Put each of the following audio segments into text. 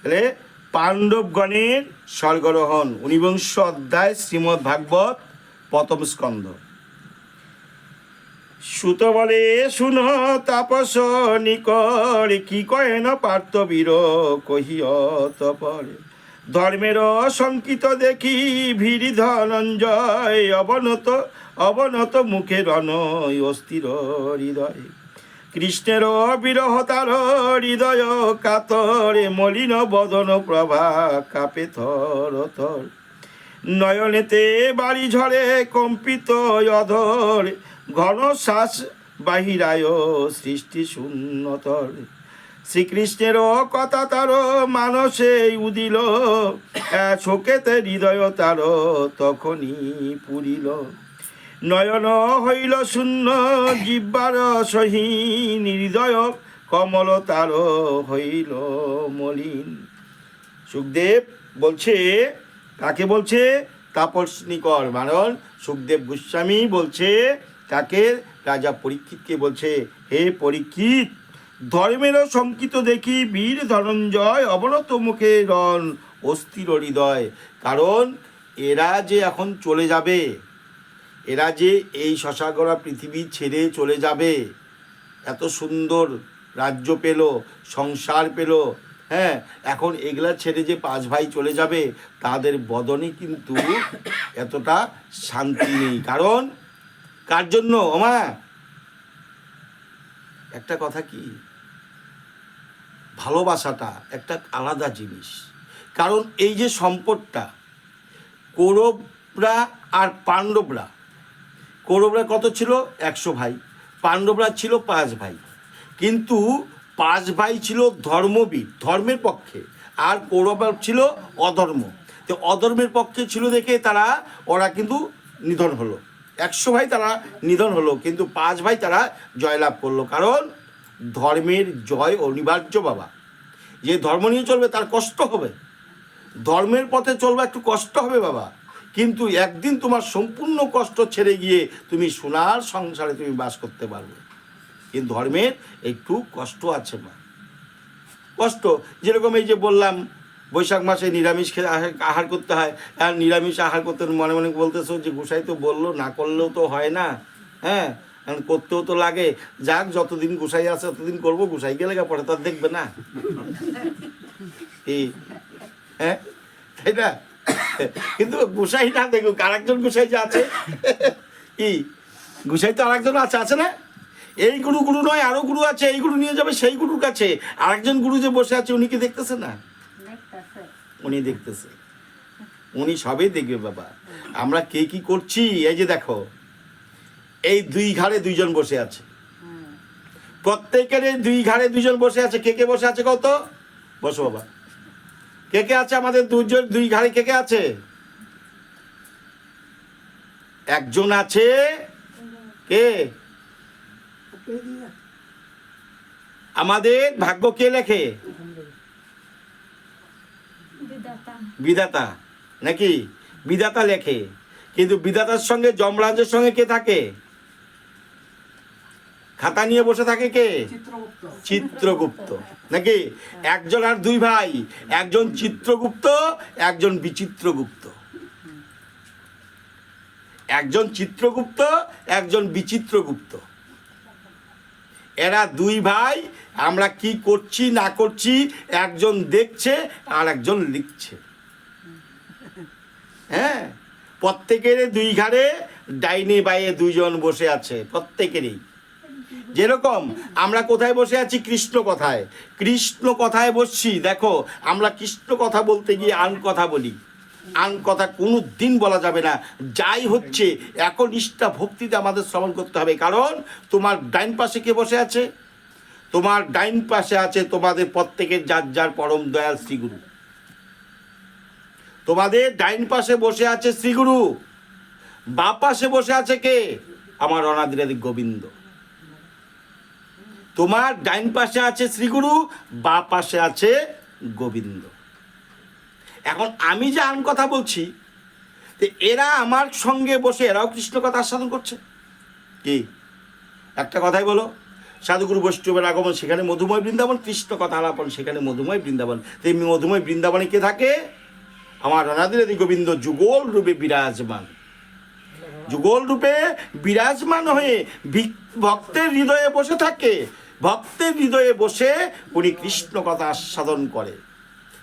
তাহলে পাণ্ডবগণের স্বর্গরোহণ, উনিবিংশ অধ্যায়, শ্রীমদ্ ভাগবত, প্রথম স্কন্ধ। সুত বলে শুন তাপস নিকর কি কয় না পার্থ বীর কহিয়ত পরে ধর্মের শঙ্কিত দেখি ভিড়ি ধনঞ্জয়, অবনত অবনত মুখে রণ অস্থির হৃদয়। কৃষ্ণের বিরহ তার হৃদয় কাতরে, মলিন বদন প্রভা কাপে থর থর। নয়নেতে বাড়ি ঝরে কম্পিত অধর, ঘন শ্বাস বাহিরায় সৃষ্টি শূন্যতর। শ্রীকৃষ্ণের কথা তার মানসে উদিল শোকেতে হৃদয় তার তখনই পুরিল। নয়ন হইল শূন্য, জিব্বার সহীন, হৃদয় কমল তার হইল মলিন। সুখদেব বলছে, কাকে বলছে? তাপসনিকর মানন সুখদেব গোস্বামী বলছে তাকে রাজা পরীক্ষিতকে বলছে, হে পরীক্ষিত ধর্মেরও শঙ্কিত দেখি বীর ধনঞ্জয় অবনত মুখে রণ অস্থির হৃদয়। কারণ এরা যে এখন চলে যাবে এরা যে এই শশাগড়া পৃথিবী ছেড়ে চলে যাবে। এত সুন্দর রাজ্য পেল, সংসার পেল। হ্যাঁ এখন এগুলা ছেড়ে যে পাঁচ ভাই চলে যাবে, তাদের বদনে কিন্তু এতটা শান্তি নেই। কারণ কার জন্য, ওমা? একটা কথা কি? ভালোবাসাটা একটা আলাদা জিনিস। কারণ এই যে সম্পদটা, কৌরবরা আর পাণ্ডবরা কৌরবরা কত ছিল? একশো ভাই। পাণ্ডবরা ছিল পাঁচ ভাই। কিন্তু পাঁচ ভাই ছিল ধর্মবিদ, ধর্মের পক্ষে। আর কৌরবরা ছিল অধর্ম। তো অধর্মের পক্ষে ছিল দেখে তারা, ওরা কিন্তু নিধন হলো। একশো ভাই তারা নিধন হলো, কিন্তু পাঁচ ভাই তারা জয়লাভ করল। কারণ ধর্মের জয় অনিবার্য বাবা। যে ধর্ম নিয়ে চলবে তার কষ্ট হবে। ধর্মের পথে চলবে একটু কষ্ট হবে বাবা। কিন্তু একদিন তোমার সম্পূর্ণ কষ্ট ছেড়ে গিয়ে তুমি সোনার সংসারে তুমি বাস করতে পারবে। কিন্তু ধর্মের একটু কষ্ট আছে মা। কষ্ট, যেরকম এই যে বললাম, বৈশাখ মাসে নিরামিষ খেয়ে আহার- করতে হয়। আর নিরামিষ আহার করতে মনে মনে বলতেছো যে গোসাই তো বলল, না করলেও তো হয় না। হ্যাঁ করতেও তো লাগে। যাক, যতদিন গোসাই আছে, ততদিন করব, গোসাই গেলে পরে তার দেখবে না। হ্যাঁ তাই না? কিন্তু গোসাই না দেখুক আরেকজন গোসাই যে আছে কি? গোসাই তো আরেকজন আছে আছে না? এই গুরু গুরু নয় আরও গুরু আছে এই গুরু নিয়ে যাবে সেই গুরুর কাছে। আরেকজন গুরু যে বসে আছে উনি কি দেখতেছে না? উনি দেখতেছে। উনি সবই দেখবে বাবা। আমরা কে কি করছি? এই যে দেখো এই দুই ঘাড়ে দুইজন বসে আছে। প্রত্যেকের এই দুই ঘাড়ে দুইজন বসে আছে। কে কে বসে আছে কত বসো বাবা। কে কে আছে আমাদের দুজন দুই ঘাড়ে কে কে আছে? একজন আছে। কে? আমাদের ভাগ্য কে লেখে? বিধাতা। বিধাতা। নাকি? বিধাতা লেখে। কিন্তু বিধাতার সঙ্গে যমরাজের সঙ্গে কে থাকে? খাতা নিয়ে বসে থাকে কে? চিত্রগুপ্ত। নাকি? একজন আর দুই ভাই। একজন চিত্রগুপ্ত একজন বিচিত্রগুপ্ত। একজন চিত্রগুপ্ত একজন বিচিত্রগুপ্ত। এরা দুই ভাই আমরা কি করছি না করছি একজন দেখছে আর একজন লিখছে। হ্যাঁ? প্রত্যেকের দুই ঘাড়ে ডাইনে বাইয়ে দুইজন বসে আছে প্রত্যেকেরই। যেরকম, আমরা কোথায় বসে আছি? কৃষ্ণ কথায়। কৃষ্ণ কথায় বসছি, দেখো, আমরা কৃষ্ণ কথা বলতে গিয়ে আন কথা বলি। আন কথা কোনো দিন বলা যাবে না। যাই হচ্ছে, একনিষ্ঠা ভক্তিতে আমাদের শ্রবণ করতে হবে। কারণ, তোমার ডাইন পাশে কে বসে আছে? তোমার ডাইন পাশে আছে তোমাদের প্রত্যেকের যার যার পরম দয়াল শ্রীগুরু। তোমাদের ডাইন পাশে বসে আছে শ্রীগুরু। বা পাশে বসে আছে কে? আমার অনাদিরাদি গোবিন্দ। তোমার ডাইন পাশে আছে শ্রীগুরু, বা পাশে আছে গোবিন্দ। এখন আমি যে আন কথা বলছি এরা আমার সঙ্গে বসে এরাও কৃষ্ণ কথা আস্বাদন করছে। কি? একটা কথাই বলো, সাধুগুরু বৈষ্ণবের আগমন, সেখানে মধুময় বৃন্দাবন, কৃষ্ণ কথা আলাপন সেখানে মধুময় বৃন্দাবন। তেমনি মধুময় বৃন্দাবনে কে থাকে? আমার অনাদিরাদি গোবিন্দ, যুগল রূপে বিরাজমান। যুগল রূপে বিরাজমান হয়ে ভিক- ভক্তের হৃদয়ে বসে থাকে। ভক্তের হৃদয়ে বসে উনি কৃষ্ণ কথা আস্বাদন করে।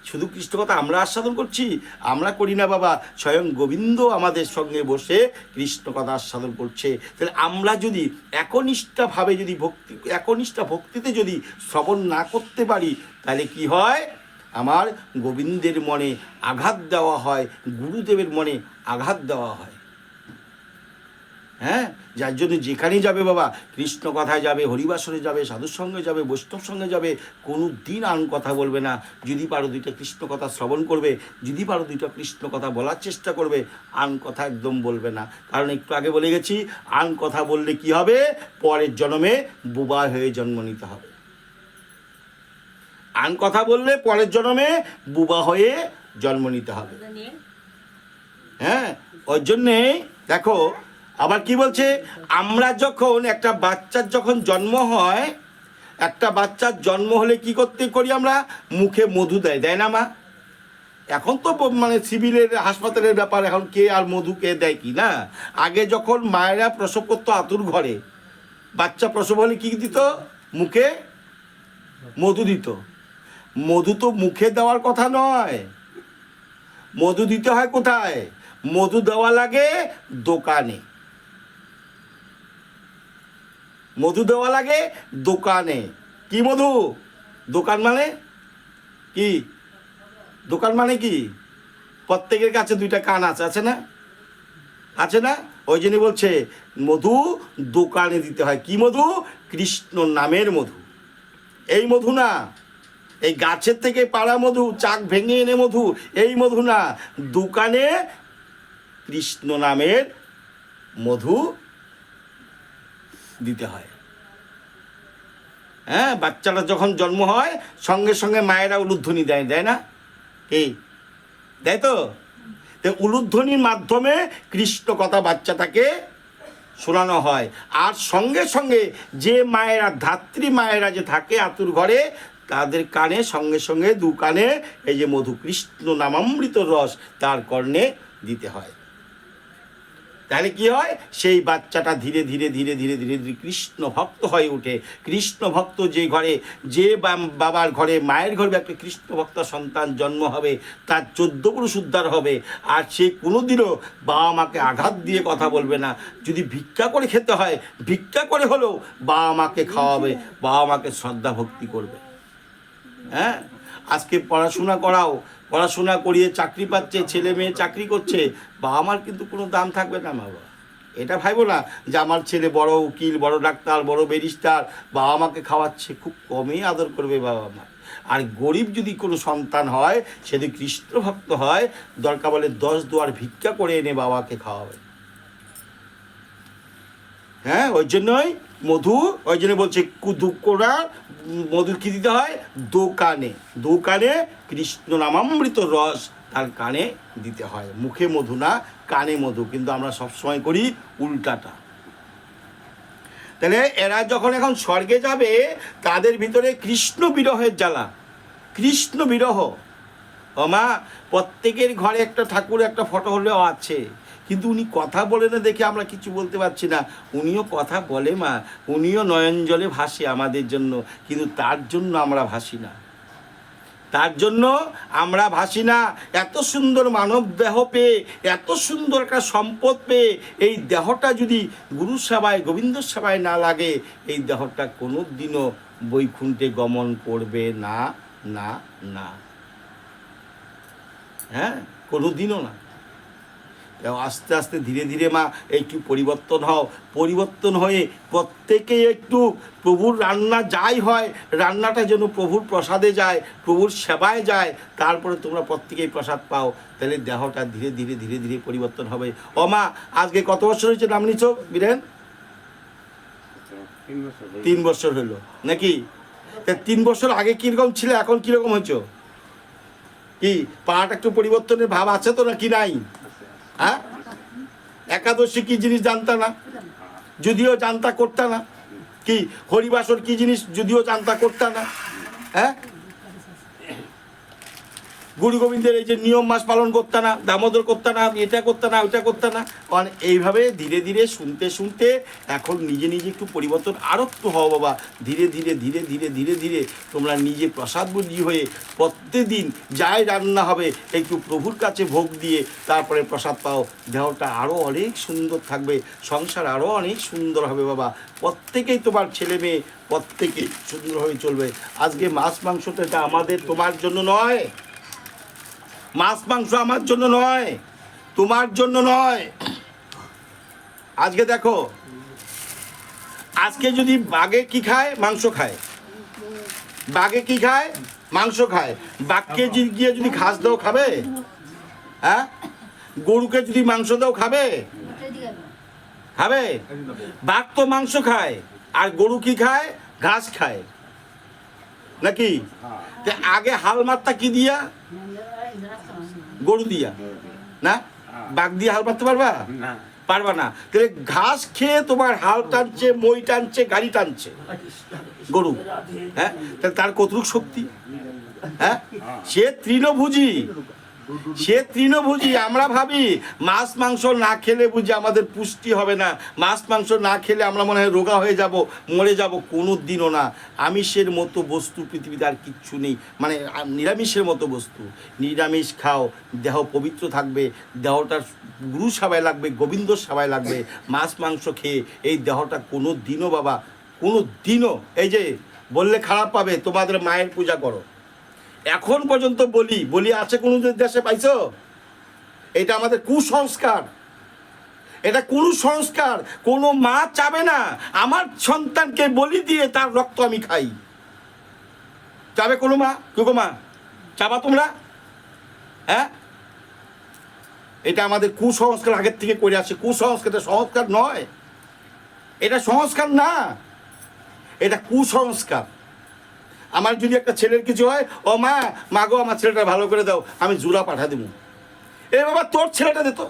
শুধু কৃষ্ণ কথা আমরা আস্বাদন করছি, আমরা করি না বাবা। স্বয়ং গোবিন্দ আমাদের সঙ্গে বসে কৃষ্ণ কথা আস্বাদন করছে। তাহলে আমরা যদি একনিষ্ঠাভাবে যদি ভক্তি, একনিষ্ঠা ভক্তিতে যদি শ্রবণ না করতে পারি, তাহলে কি হয়? আমার গোবিন্দের মনে আঘাত দেওয়া হয়, গুরুদেবের মনে আঘাত দেওয়া হয়। হ্যাঁ? যার জন্য যেখানেই যাবে বাবা কৃষ্ণ কথায় যাবে হরিবাসরে যাবে সাধুর সঙ্গে যাবে বৈষ্ণব সঙ্গে যাবে কোনো দিন আন কথা বলবে না। যদি পারো দুইটা কৃষ্ণ কথা শ্রবণ করবে যদি পারো দুইটা কৃষ্ণ কথা বলার চেষ্টা করবে আন কথা একদম বলবে না। কারণ একটু আগে বলে গেছি আন কথা বললে কি হবে? পরের জন্মে বোবা হয়ে জন্ম নিতে হবে। আন কথা বললে পরের জন্মে বুবা হয়ে জন্ম নিতে হবে। হ্যাঁ ওর জন্যে দেখো আবার কি বলছে? আমরা যখন একটা বাচ্চার যখন জন্ম হয়, একটা বাচ্চার জন্ম হলে কি করতে করি আমরা? মুখে মধু দেয় দেয় না মা? এখন তো মানে সিভিলের হাসপাতালের ব্যাপার, এখন কে আর মধু কে দেয় কি না? আগে যখন মায়েরা প্রসব করতো আতুর ঘরে, বাচ্চা প্রসব হলে কি দিত? মুখে মধু দিত। মধু তো মুখে দেওয়ার কথা নয়। মধু দিতে হয় কোথায়? মধু দেওয়া লাগে দোকানে। মধু দেওয়া লাগে দোকানে। কি মধু? দোকান মানে? কি? দোকান মানে কি? প্রত্যেকের কাছে দুইটা কান আছে আছে না? আছে না? ওই জন্য বলছে, মধু দোকানে দিতে হয়। কি মধু? কৃষ্ণ নামের মধু। এই মধু না, এই গাছের থেকে পাড়া মধু, চাক ভেঙে এনে মধু, এই মধু না, দোকানে কৃষ্ণ নামের মধু দিতে হয়। হ্যাঁ বাচ্চাটা যখন জন্ম হয়, সঙ্গে সঙ্গে মায়েরা উলুধ্বনি দেয় দেয় না? এই দেয় তো? উলুধ্বনির মাধ্যমে কৃষ্ণ কথা বাচ্চাটাকে শোনানো হয়। আর সঙ্গে সঙ্গে যে মায়েরা, ধাত্রী মায়েরা যে থাকে আতুর ঘরে, তাদের কানে সঙ্গে সঙ্গে দু কানে এই যে মধু কৃষ্ণ নামামৃত রস তার কর্ণে দিতে হয়। তাহলে কি হয়? সেই বাচ্চাটা ধীরে ধীরে ধীরে ধীরে ধীরে ধীরে কৃষ্ণ ভক্ত হয়ে ওঠে। কৃষ্ণ ভক্ত যে ঘরে, যে বাবার ঘরে, মায়ের ঘরে একটা কৃষ্ণ ভক্ত সন্তান জন্ম হবে, তার চোদ্দ পুরুষ উদ্ধার হবে। আর সে কোনোদিনও বাবা মাকে আঘাত দিয়ে কথা বলবে না। যদি ভিক্ষা করে খেতে হয়, ভিক্ষা করে হলেও বাবা মাকে খাওয়াবে, বাবা মাকে শ্রদ্ধা ভক্তি করবে। হ্যাঁ? আজকে পড়াশোনা করাও, পড়াশোনা করিয়ে চাকরি পাচ্ছে, ছেলে মেয়ে চাকরি করছে, বাবা মার কিন্তু কোনো দাম থাকবে না বাবা। এটা ভাইবো না যে আমার ছেলে বড় উকিল, বড় ডাক্তার, বড় ব্যারিস্টার, বাবা মাকে খাওয়াচ্ছে, খুব কমই আদর করবে বাবা মা। আর গরিব যদি কোনো সন্তান হয়, সে যদি কৃষ্ণ ভক্ত হয়, দরকার বলে দশ দুয়ার ভিক্ষা করে এনে বাবাকে খাওয়াবে। হ্যাঁ ওই জন্যই মধু, ওই জন্য বলছে কুদুকোড়া মধু কি দিতে হয়? দোকানে। দোকানে কৃষ্ণ নামামৃত রস তার কানে দিতে হয়। মুখে মধু না, কানে মধু। কিন্তু আমরা সবসময় করি উল্টাটা। তাহলে এরা যখন এখন স্বর্গে যাবে, তাদের ভিতরে কৃষ্ণ বিরহের জ্বালা। কৃষ্ণ বিরহ। ও মা প্রত্যেকের ঘরে একটা ঠাকুর, একটা ফটো হলেও আছে। কিন্তু উনি কথা বলে না দেখে আমরা কিছু বলতে পারছি না। উনিও কথা বলে মা, উনিও নয়ন জলে ভাসে আমাদের জন্য, কিন্তু তার জন্য আমরা ভাসি না। তার জন্য আমরা ভাসি না। এত সুন্দর মানব দেহ পেয়ে, এত সুন্দর একটা সম্পদ পেয়ে, এই দেহটা যদি গুরু সেবায়, গোবিন্দ সেবায় না লাগে, এই দেহটা কোনো দিনও বৈকুণ্ঠে গমন করবে না না না। হ্যাঁ কোনো দিনও না। আস্তে আস্তে ধীরে ধীরে মা একটু পরিবর্তন হও। পরিবর্তন হয়ে প্রত্যেকেই একটু প্রভুর রান্না যাই হয় রান্নাটা যেন প্রভুর প্রসাদে যায় প্রভুর সেবায় যায় তারপরে তোমরা প্রত্যেকেই প্রসাদ পাও। তাহলে দেহটা ধীরে ধীরে ধীরে ধীরে পরিবর্তন হবে। ও মা আজকে কত বছর হয়েছে নাম নিছ বীরেন? তিন বছর হলো। নাকি? তিন বছর আগে কীরকম ছিল এখন কীরকম হয়েছ? কি পাহাড় একটু পরিবর্তনের ভাব আছে তো নাকি নাই? হ্যাঁ? একাদশী কি জিনিস জানতা না? যদিও জানতা করতা না। কি, হরিবাসর কি জিনিস যদিও জানতা করতা না? হ্যাঁ? গুরু গোবিন্দের এই যে নিয়ম মাস পালন করতে না, দামোদর করতে না, এটা করতে না, ওইটা করতে না, কারণ এইভাবে ধীরে ধীরে শুনতে শুনতে এখন নিজে নিজে একটু পরিবর্তন আরও একটু হও বাবা। ধীরে ধীরে ধীরে ধীরে ধীরে ধীরে তোমরা নিজে প্রসাদ বুঝি হয়ে প্রত্যেকদিন যাই রান্না হবে, একটু প্রভুর কাছে ভোগ দিয়ে তারপরে প্রসাদ পাও। দেহটা আরও অনেক সুন্দর থাকবে, সংসার আরও অনেক সুন্দর হবে বাবা। প্রত্যেকেই তোমার ছেলে মেয়ে, প্রত্যেকেই সুন্দরভাবে চলবে। আজকে মাছ মাংসটা এটা আমাদের তোমার জন্য নয়। মাছ মাংস আমার জন্য নয়, তোমার জন্য নয়। আজকে দেখো, আজকে যদি বাঘে কি খায়? মাংস খায়। বাঘে কি খায়? মাংস খায়। বাঘকে গিয়ে যদি ঘাস দাও খাবে? হ্যাঁ? গরুকে যদি মাংস দাও খাবে? খাবে? বাঘ তো মাংস খায়, আর গরু কি খায়? ঘাস খায়। নাকি? আগে হাল মারতা কি দিয়া? গরু দিয়া। না? বাঘ দিয়ে হাল মারতে পারবা? না। পারবা না। তাহলে ঘাস খেয়ে তোমার হাল টানছে মই টানছে গাড়ি টানছে। গরু হ্যাঁ? তাহলে তার কতটুক শক্তি? হ্যাঁ। সে তৃণভোজী। সে তৃণভোজী, আমরা ভাবি, মাছ, মাংস না খেলে বুঝি আমাদের পুষ্টি হবে না। মাছ, মাংস না খেলে আমরা মনে হয় রোগা হয়ে যাব, মরে যাব কোনো দিনও না। আমিষের মতো বস্তু পৃথিবীতে আর কিচ্ছু নেই। মানে নিরামিষের মতো বস্তু। নিরামিষ খাও, দেহ পবিত্র থাকবে, দেহটার গুরু সেবায় লাগবে, গোবিন্দ সেবায় লাগবে। মাছ, মাংস খেয়ে এই দেহটা কোনো দিনও বাবা কোনো দিনও এই যে বললে খারাপ পাবে, তোমাদের মায়ের পূজা করো। এখন পর্যন্ত বলি বলি আছে কোনো দেশে পাইছো? এটা আমাদের কুসংস্কার। এটা কোনো সংস্কার, কোনো মা চাবে না। আমার সন্তানকে বলি দিয়ে তার রক্ত আমি খাই। চাবে কোনো মা? কেউ মা? চাবা তোমরা? হ্যাঁ? এটা আমাদের কুসংস্কার আগের থেকে করে আসে কুসংস্কার এটা সংস্কার নয়। এটা সংস্কার না। এটা কুসংস্কার। আমার যদি একটা ছেলের কিছু হয় ও মা মা গো আমার ছেলেটা ভালো করে দাও আমি জুরা পাঠা দেবো। এ বাবা তোর ছেলেটা দে তো।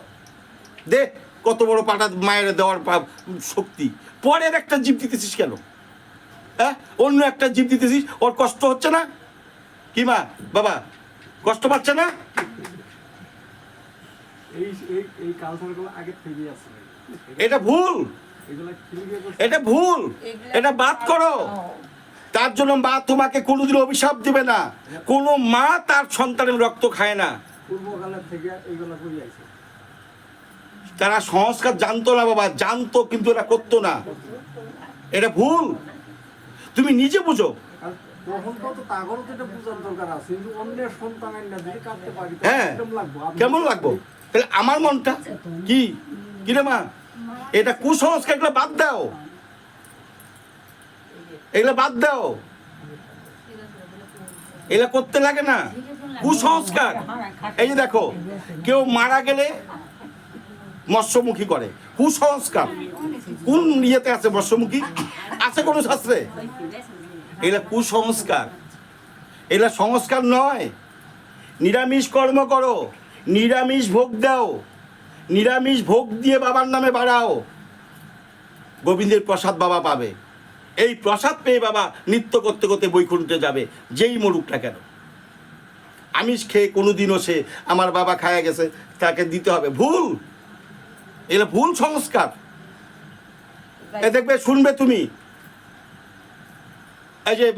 দে কত বড় পাঠা মায়ের দেওয়ার পা- শক্তি। পরের একটা জীব দিতেছিস কেন? হ্যাঁ? অন্য একটা জীব দিতেছিস ওর কষ্ট হচ্ছে না? কি মা? বাবা কষ্ট পাচ্ছে না? এই এই এই কালচারগুলো আগে থেকেই আছে এটা ভুল? এটা ভুল। এটা বাদ করো। তার জন্য মা তোমাকে কোনোদিন অভিশাপ দিবে না। কোনো মা তার সন্তানের রক্ত খায় না। করে তারা সংস্কার জানতো না বাবা জানতো কিন্তু এরা করতো না। এটা ভুল। তুমি নিজে বুঝো। হ্যাঁ। কেমন লাগবো? তাহলে আমার মনটা কি? কি রে মা? এটা কুসংস্কার বাদ দাও। এগুলো বাদ দাও। এগুলো করতে লাগে না। কুসংস্কার। এই যে দেখো, কেউ মারা গেলে মৎস্যমুখী করে। কুসংস্কার। কোন ইয়েতে আছে মৎস্যমুখী? আছে কোনো শাস্ত্রে? এগুলা কুসংস্কার। এগুলা সংস্কার নয়। নিরামিষ কর্ম করো। নিরামিষ ভোগ দাও। নিরামিষ ভোগ দিয়ে বাবার নামে বাড়াও। গোবিন্দের প্রসাদ বাবা পাবে। এই প্রসাদ পেয়ে বাবা নৃত্য করতে করতে বৈকুণ্ঠে যাবে যেই মরুক না কেন? আমিষ খেয়ে কোনোদিনও সে আমার বাবা খায়া গেছে তাকে দিতে হবে। ভুল! এটা ভুল সংস্কার। এ দেখবে শুনবে তুমি। এই যে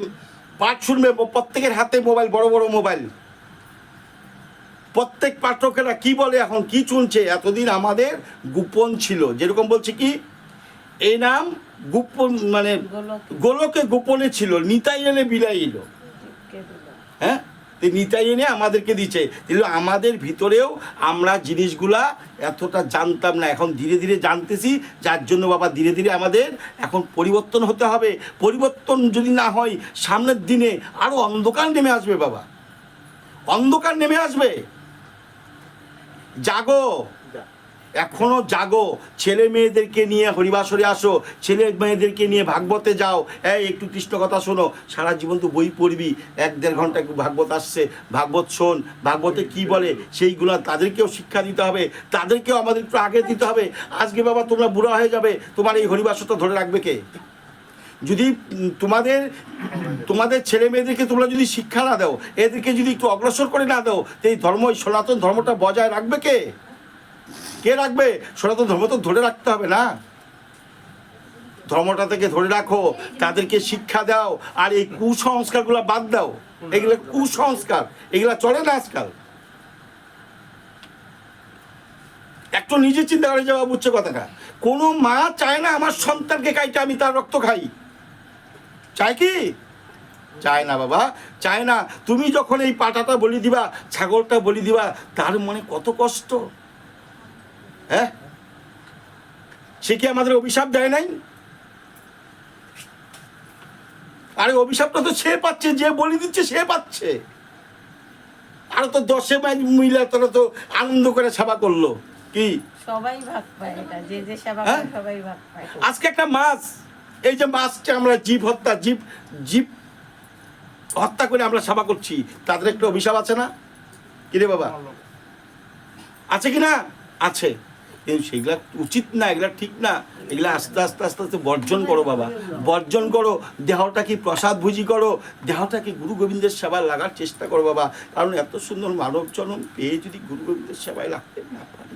পাঠ শুনবে প্রত্যেকের হাতে মোবাইল বড় বড় মোবাইল। প্রত্যেক পাঠকেরা কি বলে এখন কি শুনছে? এতদিন আমাদের গোপন ছিল। যেরকম বলছে কি? এই নাম গোপন মানে গোলকে গোপনে ছিল, নিতাই এনে বিলাই এলো হ্যাঁ? নিতাই এনে আমাদেরকে দিচ্ছে। কিন্তু আমাদের ভিতরেও আমরা জিনিসগুলা এতটা জানতাম না। এখন ধীরে ধীরে জানতেছি, যার জন্য বাবা ধীরে ধীরে আমাদের এখন পরিবর্তন হতে হবে। পরিবর্তন যদি না হয়, সামনের দিনে আরও অন্ধকার নেমে আসবে বাবা। অন্ধকার নেমে আসবে। জাগো। এখনও জাগো, ছেলে মেয়েদেরকে নিয়ে হরিবাসরে আসো, ছেলে মেয়েদেরকে নিয়ে ভাগবতে যাও। এই, একটু কৃষ্ণ কথা শোনো, সারা জীবন তো বই পড়বি, এক দেড় ঘণ্টা একটু ভাগবত আসছে, ভাগবত শোন, ভাগবতে কি বলে, সেইগুলো তাদেরকেও শিক্ষা দিতে হবে, তাদেরকেও আমাদের একটু আগে দিতে হবে। আজকে বাবা তোমরা বুড়া হয়ে যাবে, তোমার এই হরিবাসটা ধরে রাখবে কে? যদি তোমাদের তোমাদের ছেলে মেয়েদেরকে তোমরা যদি শিক্ষা না দাও, এদেরকে যদি একটু অগ্রসর করে না দাও, তো এই ধর্ম সনাতন ধর্মটা বজায় রাখবে কে? কে রাখবে? সনাতন ধর্ম তো ধরে রাখতে হবে না। ধর্মটা থেকে ধরে রাখো, তাদেরকে শিক্ষা দাও, আর এই কুসংস্কারগুলো বাদ দাও। এগুলো কুসংস্কার, এগুলা চলে না আজকাল। একটু নিজে চিন্তা করে যাওয়া বুঝছে কথাটা। কোনো মা চায় না আমার সন্তানকে কাইটা আমি তার রক্ত খাই। চায় কি? চায় না বাবা, চায় না। তুমি যখন এই পাটাটা বলি দিবা, ছাগলটা বলি দিবা, তার মনে কত কষ্ট। হ্যাঁ? সে কি আমাদের অভিশাপ দেয় নাই? আরে অভিশাপটা তো সে পাচ্ছে যে বলি দিচ্ছে সে পাচ্ছে। আর তো দশে মিলে তোরা তো আনন্দ করে সেবা করল। কি? সবাই ভাগ পায় এটা যে যে সেবা হ্যাঁ? করে সবাই ভাগ পায়। আজকে একটা মাছ এই যে মাছটা আমরা জীব হত্যা জীব জীব হত্যা করে আমরা সেবা করছি তাদের একটা অভিশাপ আছে না? কিরে বাবা? আছে কি না? আছে। কিন্তু সেগুলা উচিত না, এগুলা ঠিক না, এগুলা আস্তে আস্তে আস্তে আস্তে বর্জন করো বাবা। বর্জন করো দেহটাকে প্রসাদ ভুজি করো দেহটাকে গুরু গোবিন্দের সেবায় লাগার চেষ্টা করো বাবা। কারণ এত সুন্দর মানব জনম পেয়ে যদি গুরু গোবিন্দের সেবায় লাগতে না পারি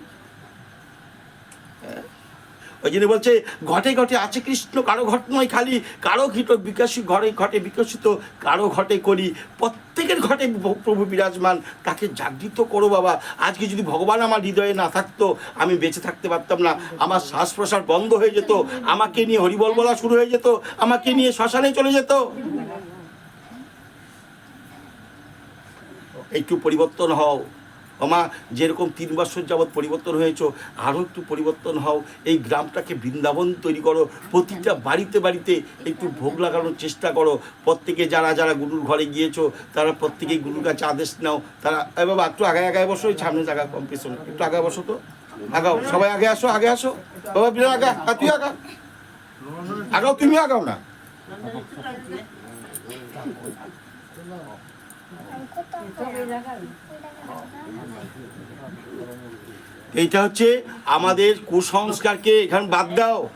ওই জন্য বলছে, ঘটে ঘটে আছে কৃষ্ণ, কারও ঘট নয় খালি, কারও ঘিত বিকাশিত ঘরে ঘটে বিকশিত, কারও ঘটে করি। প্রত্যেকের ঘটে প্রভু বিরাজমান, তাকে জাগৃত করো বাবা। আজকে যদি ভগবান আমার হৃদয়ে না থাকতো, আমি বেঁচে থাকতে পারতাম না। আমার শ্বাস প্রশ্বাস বন্ধ হয়ে যেত, আমাকে নিয়ে হরিবল বলা শুরু হয়ে যেত, আমাকে নিয়ে শ্মশানে চলে যেত। একটু পরিবর্তন হও। আমা যেরকম তিন বছর যাবৎ পরিবর্তন হয়েছো, আরও একটু পরিবর্তন হও। এই গ্রামটাকে বৃন্দাবন তৈরি করো। প্রতিটা বাড়িতে বাড়িতে একটু ভোগ লাগানোর চেষ্টা করো। প্রত্যেকে যারা যারা গুরুর ঘরে গিয়েছো, তারা প্রত্যেকেই গুরুর কাছে আদেশ নাও। তারা, এ বাবা, একটু আগে আগে বসো ওই সামনে জায়গা কম্পিটিশন একটু আগে বসো তো। আগাও, সবাই আগে আসো আগে আসো। বাবা বিরাট আগা তুই আগা। আগাও তুমি আগাও না। এইটা হচ্ছে আমাদের কুসংস্কারকে এখানে বাদ দাও।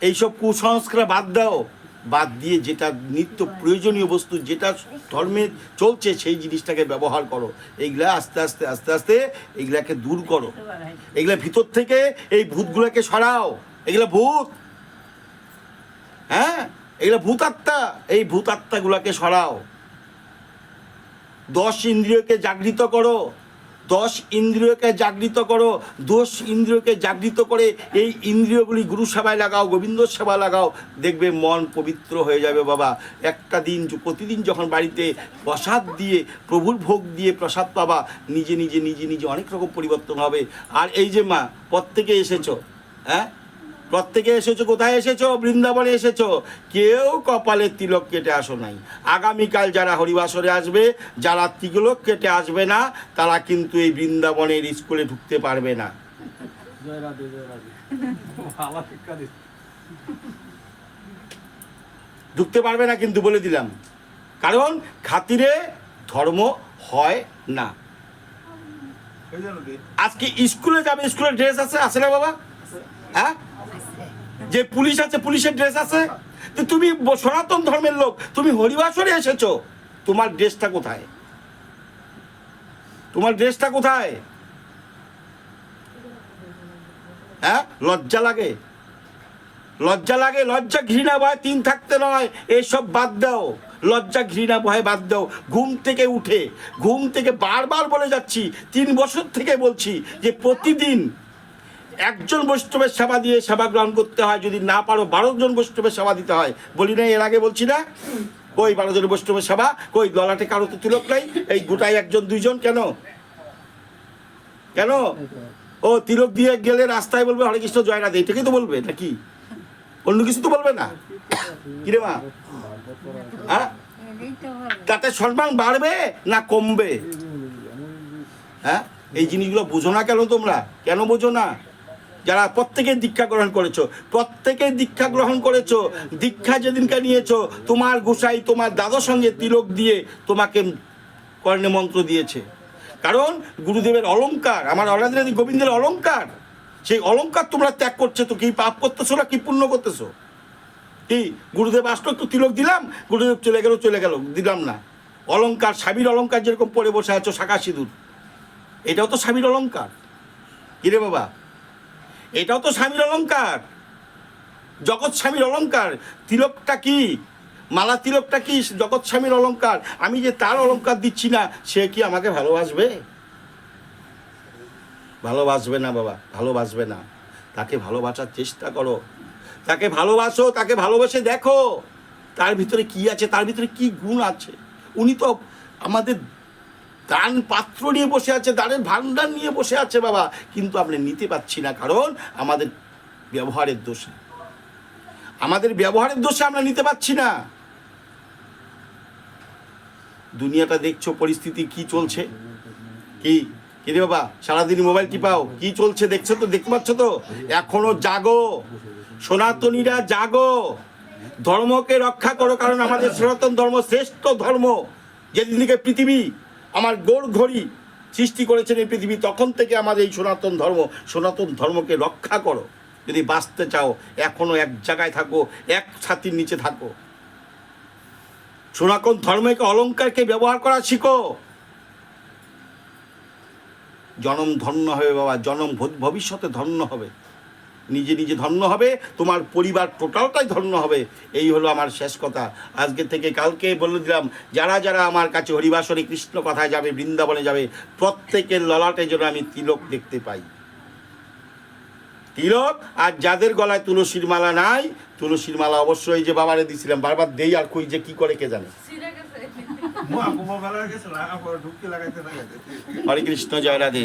এইসব কুসংস্কার বাদ দাও। বাদ দিয়ে যেটা নিত্য প্রয়োজনীয় বস্তু, যেটা ধর্মে চলছে, সেই জিনিসটাকে ব্যবহার করো। এইগুলা আস্তে আস্তে আস্তে আস্তে এইগুলাকে দূর করো। এগুলা ভিতর থেকে এই ভূতগুলোকে সরাও। এগুলা ভূত। হ্যাঁ? এগুলা ভূতাত্মা। এই ভূত আত্মাগুলোকে সরাও। দশ ইন্দ্রিয়কে জাগৃত করো। দশ ইন্দ্রিয়কে জাগৃত করো। দশ ইন্দ্রিয়কে জাগৃত করে এই ইন্দ্রিয়গুলি গুরু সেবায় লাগাও, গোবিন্দ সেবা লাগাও। দেখবে মন পবিত্র হয়ে যাবে বাবা। একটা দিন প্রতিদিন যখন বাড়িতে প্রসাদ দিয়ে, প্রভুর ভোগ দিয়ে প্রসাদ পাবা, নিজে নিজে নিজে নিজে অনেক রকম পরিবর্তন হবে। আর এই যে মা প্রত্যেকে এসেছ হ্যাঁ? প্রত্যেকে এসেছ কোথায় এসেছ? বৃন্দাবনে এসেছ। কেউ কপালে তিলক কেটে আসো নাই। আগামীকাল যারা হরিবাসরে আসবে যারা তিলক কেটে আসবে না তারা কিন্তু এই বৃন্দাবনের স্কুলে ঢুকতে পারবে না। ঢুকতে পারবে না কিন্তু বলে দিলাম। কারণ খাতিরে ধর্ম হয় না। আজকে স্কুলে যাবে স্কুলের ড্রেস আছে আছে না বাবা? হ্যাঁ? যে পুলিশ আছে, পুলিশের ড্রেস আছে তুমি সনাতন ধর্মের লোক, তুমি হরিবাসরে এসেছ। তোমার ড্রেসটা কোথায়? তোমার ড্রেসটা কোথায়? হ্যাঁ? লজ্জা লাগে। লজ্জা লাগে, লজ্জা ঘৃণা ভয় তিন থাকতে নয়, এসব বাদ দাও। লজ্জা ঘৃণা ভয় বাদ দাও। ঘুম থেকে উঠে, ঘুম থেকে বারবার বলে যাচ্ছি, তিন বছর থেকে বলছি যে প্রতিদিন একজন বৈষ্ণবের সেবা দিয়ে সেবা গ্রহণ করতে হয়, যদি না পারো বারো জন বৈষ্ণবের সেবা দিতে হয়। বলি না এর আগে বলছি না? কই বারো জন বৈষ্ণবের সেবা? কই ললাটে কারও তো তিলক নাই? এই গোটাই একজন, দুইজন কেন? কেন? ও তিলক দিয়ে গেলে রাস্তায় বলবে, হরে কৃষ্ণ, জয় রাধে। এটাকেই তো বলবে, নাকি? অন্য কিছু তো বলবে না? কিরে মা? হ্যাঁ? তাতে সম্মান বাড়বে না কমবে? হ্যাঁ? এই জিনিসগুলো বোঝো না কেন তোমরা? কেন বোঝো না? যারা প্রত্যেকে দীক্ষা গ্রহণ করেছ প্রত্যেকে দীক্ষা গ্রহণ করেছ, দীক্ষা যেদিনকে নিয়েছো, তোমার গোসাই, তোমার দাদার সঙ্গে তিলক দিয়ে তোমাকে কর্ণে মন্ত্র দিয়েছে। কারণ গুরুদেবের অলংকার, আমার অনাদি গোবিন্দের অলংকার, সেই অলংকার তোমরা ত্যাগ করছ, তো কি পাপ করতেছো না কি পুণ্য করতেছো? কি, গুরুদেব আসলো, একটু তিলক দিলাম, গুরুদেব চলে গেল চলে গেল, দিলাম না। অলংকার, স্বামীর অলংকার যেরকম পরে বসে আছো, শাখা সিঁদুর, এটাও তো স্বামীর অলংকার। কিরে বাবা এটাও তো স্বামীর অলংকার। জগৎ স্বামীর অলংকার। তিলকটা কি? মালা তিলকটা কি? জগৎ স্বামীর অলংকার। আমি যে তার অলংকার দিচ্ছি না, সে কি আমাকে ভালোবাসবে? ভালোবাসবে না বাবা, ভালোবাসবে না। তাকে ভালোবাসার চেষ্টা করো। তাকে ভালোবাসো, তাকে ভালোবেসে দেখো। তার ভিতরে কি আছে? তার ভিতরে কি গুণ আছে? উনি তো আমাদের দান পাত্র নিয়ে বসে আছে, দানের ভান্ডার নিয়ে বসে আছে বাবা। কিন্তু আমরা নিতে পারছি না, কারণ আমাদের ব্যবহারের দোষে আমাদের ব্যবহারের দোষে আমরা নিতে পারছি না। দুনিয়াটা দেখছ, পরিস্থিতি কি চলছে? কি? রে বাবা, সারাদিন মোবাইল টিপাও কি চলছে, দেখছ তো, দেখতে পাচ্ছ তো? এখনও জাগো। সনাতনীরা জাগো। ধর্মকে রক্ষা করো, কারণ আমাদের সনাতন ধর্ম শ্রেষ্ঠ ধর্ম। যেদিন থেকে পৃথিবী আমার গোড় ঘড়ি সৃষ্টি করেছেন এই পৃথিবী, তখন থেকে আমাদের এই সনাতন ধর্ম, সনাতন ধর্মকে রক্ষা করো। যদি বাঁচতে চাও, এখনও এক জায়গায় থাকো, এক ছাতির নিচে থাকো। সনাতন ধর্মকে, অলঙ্কারকে ব্যবহার করা শিখো। জনম ধন্য হবে বাবা, জনম ভব- ভবিষ্যতে ধন্য হবে। নিজে নিজে ধন্য হবে তোমার পরিবার টোটালটাই ধন্য হবে। এই হলো আমার শেষ কথা। আজকে থেকে কালকে বলে দিলাম যারা যারা আমার কাছে হরিবাসরে কৃষ্ণ কথায় যাবে বৃন্দাবনে যাবে প্রত্যেকের ললাটে যেন আমি তিলক দেখতে পাই। তিলক আর যাদের গলায় তুলসীর মালা নাই তুলসীর মালা অবশ্যই যে বাবারে দিছিলাম বারবার দেই আর কই যে কি করে কে জানে। হরে কৃষ্ণ জয় রাধে।